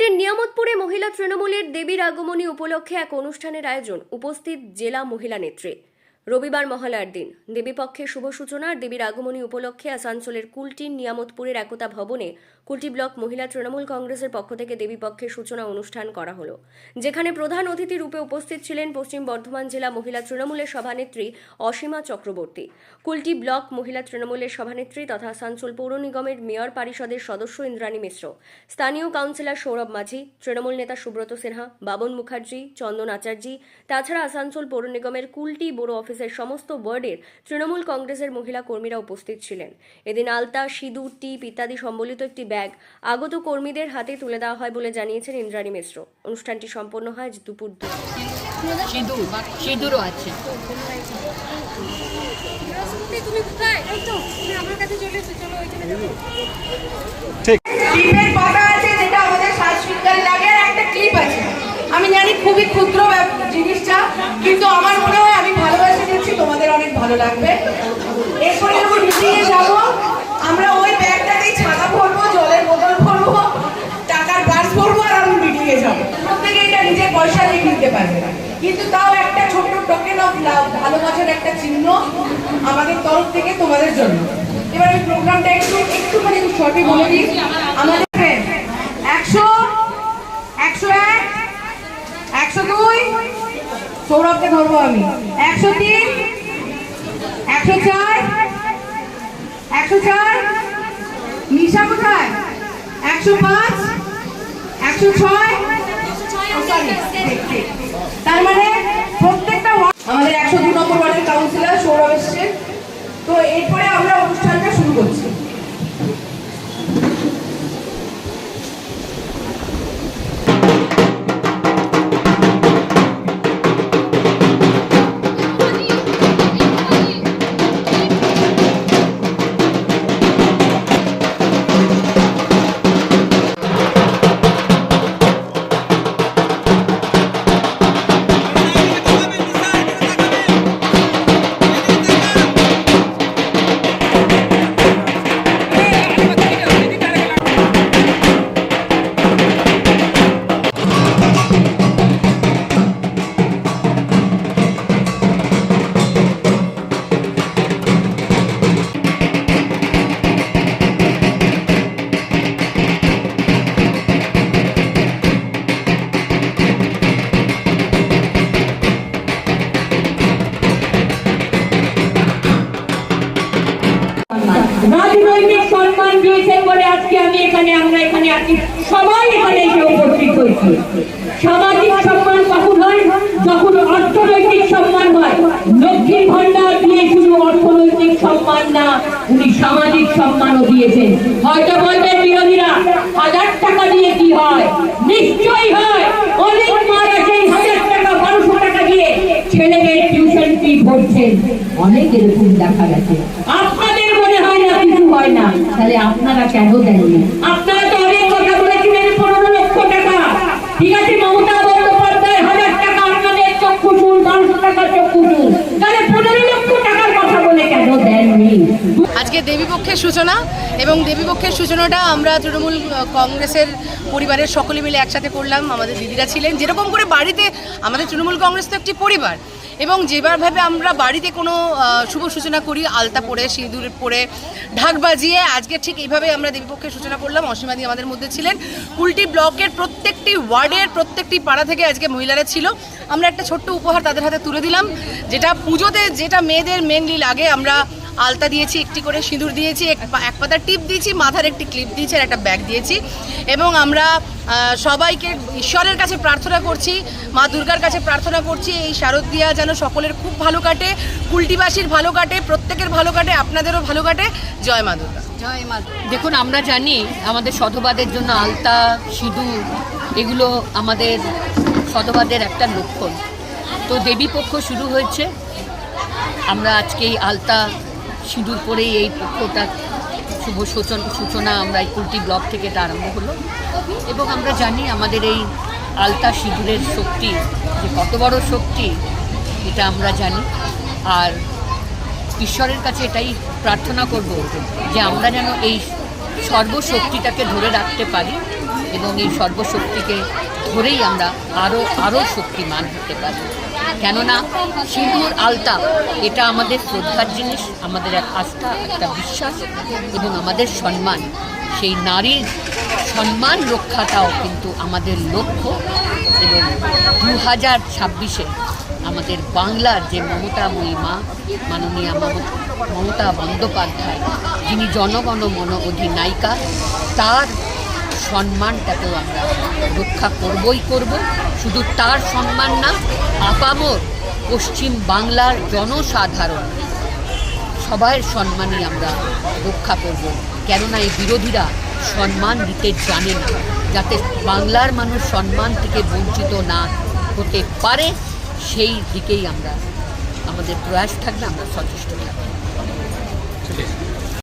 হুগলির নিয়ামতপুরে মহিলা তৃণমূলের দেবীর আগমনী উপলক্ষে এক অনুষ্ঠানের আয়োজন। উপস্থিত জেলা মহিলা নেত্রী। রবিবার মহালয়ার দিন। দেবীপক্ষের শুভ সূচনা দেবীর আগমনী উপলক্ষে আসানসোলের কুলটির নিয়ামতপুরের একতা ভবনে কুলটি ব্লক মহিলা তৃণমূল কংগ্রেসের পক্ষ থেকে দেবীপক্ষের সূচনা অনুষ্ঠান করা হলো। যেখানে প্রধান অতিথি রূপে উপস্থিত ছিলেন পশ্চিম বর্ধমান জেলা মহিলা তৃণমূলের সভানেত্রী অসীমা চক্রবর্তী। কুলটি ব্লক মহিলা তৃণমূলের সভানেত্রী তথা আসানসোল পৌর নিগমের মেয়র পরিষদের সদস্য ইন্দ্রাণী মিশ্র। স্থানীয় কাউন্সিলর সৌরভ মাঝি, তৃণমূল নেতা সুব্রত সিনহা, বাবন মুখার্জি, চন্দন আচার্যি, তাছাড়া আসানসোল পৌর নিগমের কুলটি বড় অফিসের সমস্ত ওয়ার্ডের তৃণমূল কংগ্রেসের মহিলা কর্মীরা উপস্থিত ছিলেন। এদিন আলতা সিঁদুর টিপ ইত্যাদি সম্বলিত একটি ব্যাগ আগত কর্মীদের হাতে তুলে দেওয়া হয় বলে জানিয়েছেন ইন্দ্রাণী মিশ্র। অনুষ্ঠানটি সম্পন্ন হয় দুপুর দুই। সিঁদুরও আছে। তুমি কোথায় এই তো আমার কাছে চলে এসো চলো ওইখানে যাব ক্লিপের পাতা আছে যেটা আমাদের সাজসজ্জার লাগে আর একটা ক্লিপ আছে। আমি জানি খুবই ক্ষুদ্র জিনিসটা কিন্তু আমার মনে হয় ভালো লাগবে। এরপরে যখন মিটিংয়ে যাব, আমরা ওই ব্যাগটাতেই ছাতা ভরবো, জলের বোতল ভরবো, টাকার পার্স ভরবো, আর আমি মিটিংয়ে যাব। প্রত্যেকে এটা নিজের পয়সা দিয়ে কিনতে পারবে। কিন্তু তাও একটা ছোট্ট টোকেন অফ লাভ ভালোবাসার একটা চিহ্ন আমাদের তরফ থেকে তোমাদের জন্য। এবার এই প্রোগ্রামটা একটু, একটুখানি শর্টে বলে দিই। আমাদের একশো একশো এক, একশো দুই, সৌরভকে ধরবো আমি। একশো তিন চার, একশো চার। নিশা কোথায়? একশো পাঁচ, একশো ছয়। তার মানে প্রত্যেকটা আমাদের একশো দু নম্বর ওয়ার্ডের কাউন্সিলর সৌরভ এসছে। রাজনৈতিক সম্মান দিয়েছেন বলে আজকে আমি এখানে, আমরা এখানে আছি। সবাই এখানে এসে উপস্থিত হয়েছি। সামাজিক সম্মান কখন হয়? যখন অর্থনৈতিক সম্মান হয়। লক্ষ্মীর ভান্ডার দিয়ে শুধু অর্থনৈতিক সম্মান না, উনি সামাজিক সম্মানও দিয়েছেন। হয়তো বলবেন, বিরোধীরা, হাজার টাকা দিয়ে কি হয়? নিশ্চয়ই হয়। অনেক মারা সেই হাজার টাকা, বারোশো টাকা দিয়ে। ছেলেদের টিউশন ফি ভরছেন। অনেক এরকম দেখা গেছে। আপনাদের মনে হয় না কিছু হয় না তাহলে আপনারা কেন দেননি আজকে দেবীপক্ষের সূচনা এবং দেবীপক্ষের সূচনাটা আমরা তৃণমূল কংগ্রেসের পরিবারের সকলে মিলে একসাথে করলাম। আমাদের দিদিরা ছিলেন। যেরকম করে বাড়িতে আমাদের তৃণমূল কংগ্রেস তো একটি পরিবার এবং যেভাবে আমরা বাড়িতে কোনো শুভ সূচনা করি, আলতা পরে, সিঁদুর পরে, ঢাক বাজিয়ে, আজকে ঠিক এইভাবে আমরা দেবীপক্ষের সূচনা করলাম। অসীমাদি আমাদের মধ্যে ছিলেন। কুলটি ব্লকের প্রত্যেকটি ওয়ার্ডের প্রত্যেকটি পাড়া থেকে আজকে মহিলারা ছিল। আমরা একটা ছোট্ট উপহার তাদের হাতে তুলে দিলাম, যেটা পুজোতে যেটা মেয়েদের মেনলি লাগে, আমরা আলতা দিয়েছি, একটি করে সিঁদুর দিয়েছি, এক পাতা টিপ দিয়েছি, মাথার একটি ক্লিপ দিয়েছি আর একটা ব্যাগ দিয়েছি। এবং আমরা সবাইকে ঈশ্বরের কাছে প্রার্থনা করছি, মা দুর্গার কাছে প্রার্থনা করছি, এই শারদীয়া যেন সকলের খুব ভালো কাটে, কুলটিবাসীর ভালো কাটে, প্রত্যেকের ভালো কাটে, আপনাদেরও ভালো কাটে। জয় মা দুর্গা। জয় মা দেখুন, আমরা জানি আমাদের শতবাদের জন্য আলতা, সিঁদুর, এগুলো আমাদের শতবাদের একটা লক্ষণ। তো দেবী পক্ষ শুরু হয়েছে। আমরা আজকে এই আলতা সিঁদুর পরেই এই পক্ষটা শুভ সূচন সূচনা আমরা এই কুলটি ব্লক থেকে এটা আরম্ভ হলো। এবং আমরা জানি আমাদের এই আলতা সিঁদুরের শক্তি, যে কত বড় শক্তি, এটা আমরা জানি। আর ঈশ্বরের কাছে এটাই প্রার্থনা করব যে আমরা যেন এই সর্বশক্তিটাকে ধরে রাখতে পারি এবং এই সর্বশক্তিকে ধরেই আমরা আরও আরও শক্তিমান হতে পারি। কেননা সিঁদুর আলতা, এটা আমাদের শ্রদ্ধার জিনিস, আমাদের এক আস্থা, একটা বিশ্বাস এবং আমাদের সম্মান। সেই নারীর সম্মান রক্ষাটাও কিন্তু আমাদের লক্ষ্য এবং দু হাজার ছাব্বিশে আমাদের বাংলার যে মমতাময়ী মা, মাননীয়া মমতা মমতা বন্দ্যোপাধ্যায়, যিনি জনগণ মন অধিনায়িকা, তার সম্মানটাকেও আমরা রক্ষা করবই করব। শুধু তার সম্মান না, আপামর পশ্চিম বাংলার জনসাধারণ সবার সম্মানই আমরা রক্ষা করব। কেননা এই বিরোধীরা সম্মান দিতে জানে না, যাতে বাংলার মানুষ সম্মান থেকে বঞ্চিত না হতে পারে, সেই দিকেই আমরা, আমাদের প্রয়াস থাকলে আমরা সচেষ্ট থাকব।